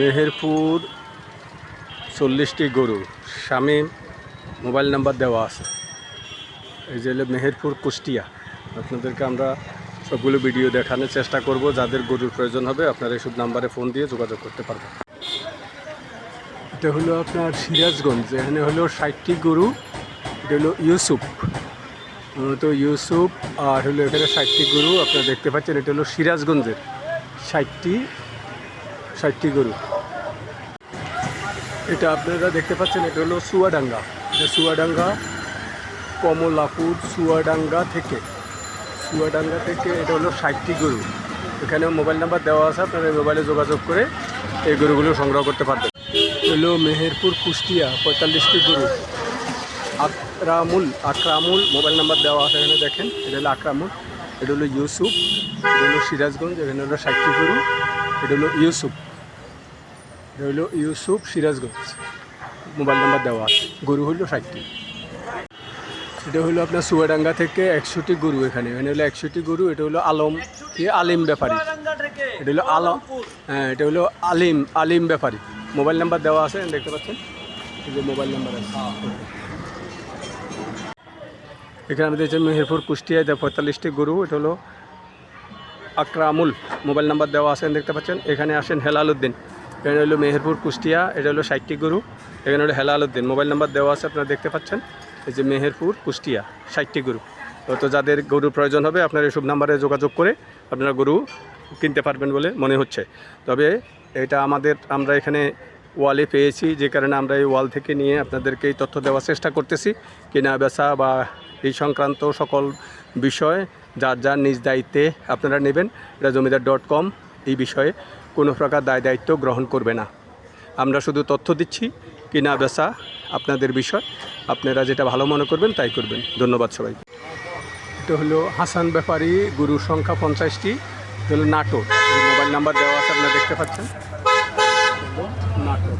মেহেরপুর চল্লিশটি গরু। Shamim mobile number দেওয়া আছে। এই যে হলো মেহেরপুর কুষ্টিয়া। আপনাদেরকে আমরা সবগুলো ভিডিও দেখানোর চেষ্টা করব। যাদের গরুর প্রয়োজন হবে, আপনারা এইসব নাম্বারে ফোন দিয়ে যোগাযোগ করতে পারবেন। এটা হলো আপনার সিরাজগঞ্জ। এখানে হলো ষাটটি গরু। এটা হলো ইউসুফ। তো ইউসুফ আর হলো এখানে ষাটটি গরু। আপনারা দেখতে পাচ্ছেন, এটা হলো সিরাজগঞ্জের ষাটটি ষাটটি গরু। এটা আপনারা দেখতে পাচ্ছেন, এটা হলো সুয়াডাঙ্গা। এটা সুয়াডাঙ্গা, কমলাপুর সুয়াডাঙ্গা থেকে। সুয়াডাঙ্গা থেকে এটা হলো ষাটটি গরু। এখানে মোবাইল নাম্বার দেওয়া আছে, আপনারা মোবাইলে যোগাযোগ করে এই গরুগুলো সংগ্রহ করতে পারবেন। হলো মেহেরপুর কুষ্টিয়া, পঁয়তাল্লিশটি গরু। আকরামুল আকরামুল, মোবাইল নাম্বার দেওয়া আছে এখানে দেখেন। এটা হলো আকরামুল, এটা হলো ইউসুফ, এটা হলো সিরাজগঞ্জ, এখানে হলো ষাটটি গরু। এটা হলো ইউসুফ। এটা হলো ইউসুফ সিরাজগঞ্জ। মোবাইল নাম্বার দেওয়া আছে। গরু হলো ষাটটি। এটা হলো আপনার সুয়াডাঙ্গা থেকে একশোটি গরু এখানে। এখানে হলো একশোটি গরু। এটা হলো আলম কি? আলিম ব্যাপারী। এটা হলো আলম হ্যাঁ এটা হলো আলিম আলিম ব্যাপারী। মোবাইল নাম্বার দেওয়া আছে, দেখতে পাচ্ছেন? এই যে মোবাইল নাম্বার আছে। এখানে আমি দেখছি মেহেরপুর কুষ্টিয়ায় পঁয়তাল্লিশটি গরু, এটা হলো আকরামুল, মোবাইল নাম্বার দেওয়া আছেন দেখতে পাচ্ছেন? এখানে আসেন হেলাল উদ্দিন এখানে হলো মেহেরপুর কুষ্টিয়া, এটা হলো ষাটটি গরু। এখানে হলো হেলাল উদ্দিন মোবাইল নাম্বার দেওয়া আছে, আপনারা দেখতে পাচ্ছেন? এই যে মেহেরপুর কুষ্টিয়া ষাটটি গুরু। তো তো যাদের গরুর প্রয়োজন হবে, আপনারা এসব নাম্বারে যোগাযোগ করে আপনারা গরু কিনতে পারবেন বলে মনে হচ্ছে। তবে এটা আমাদের, আমরা এখানে ওয়ালে পেয়েছি, যে কারণে আমরা এই ওয়াল থেকে নিয়ে আপনাদেরকে এই তথ্য দেওয়ার চেষ্টা করতেছি। কেনা, বেচা বা এই সংক্রান্ত সকল বিষয় যার যার নিজ দায়িত্বে আপনারা নেবেন, এটা জমিদার ডট কম এই বিষয়ে কোনো প্রকার দায় দায়িত্ব গ্রহণ করবে না। আমরা শুধু তথ্য দিচ্ছি, কিনা বেচা আপনাদের বিষয়। আপনারা যেটা ভালো মনে করবেন তাই করবেন। ধন্যবাদ সবাই এটা হলো হাসান ব্যাপারী গুরু সংখ্যা পঞ্চাশটি। হলো এই মোবাইল নাম্বার দেওয়া আছে, আপনারা দেখতে পাচ্ছেন। নাটোর।